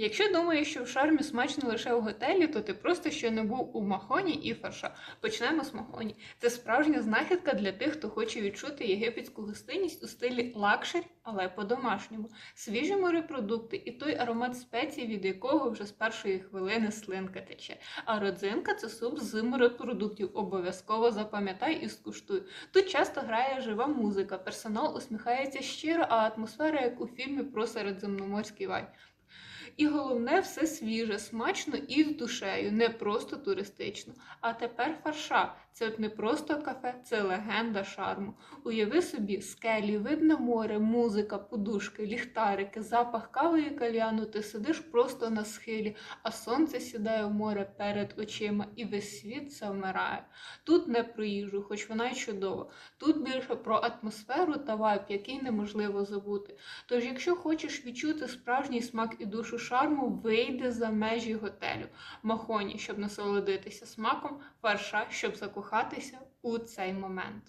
Якщо думаєш, що в шармі смачно лише у готелі, то ти просто ще не був у махоні і фарша. Почнемо з махоні. Це справжня знахідка для тих, хто хоче відчути єгипетську гостинність у стилі лакшері, але по-домашньому. Свіжі морепродукти і той аромат спецій, від якого вже з першої хвилини слинка тече. А родзинка це суп з морепродуктів. Обов'язково запам'ятай і скуштуй. Тут часто грає жива музика, персонал усміхається щиро, а атмосфера як у фільмі про середземноморський вай. І головне, все свіже, смачно і з душею, не просто туристично. А тепер фарша. Це не просто кафе, це легенда шарму. Уяви собі, скелі, видне море, музика, подушки, ліхтарики, запах кави і кальяну. Ти сидиш просто на схилі, а сонце сідає в море перед очима, і весь світ завмирає. Тут не про їжу, хоч вона й чудова. Тут більше про атмосферу та вайб, який неможливо забути. Тож, якщо хочеш відчути справжній смак і душу шарму, вийде за межі готелю. Махоні, щоб насолодитися смаком, фарша, щоб закохатися у цей момент.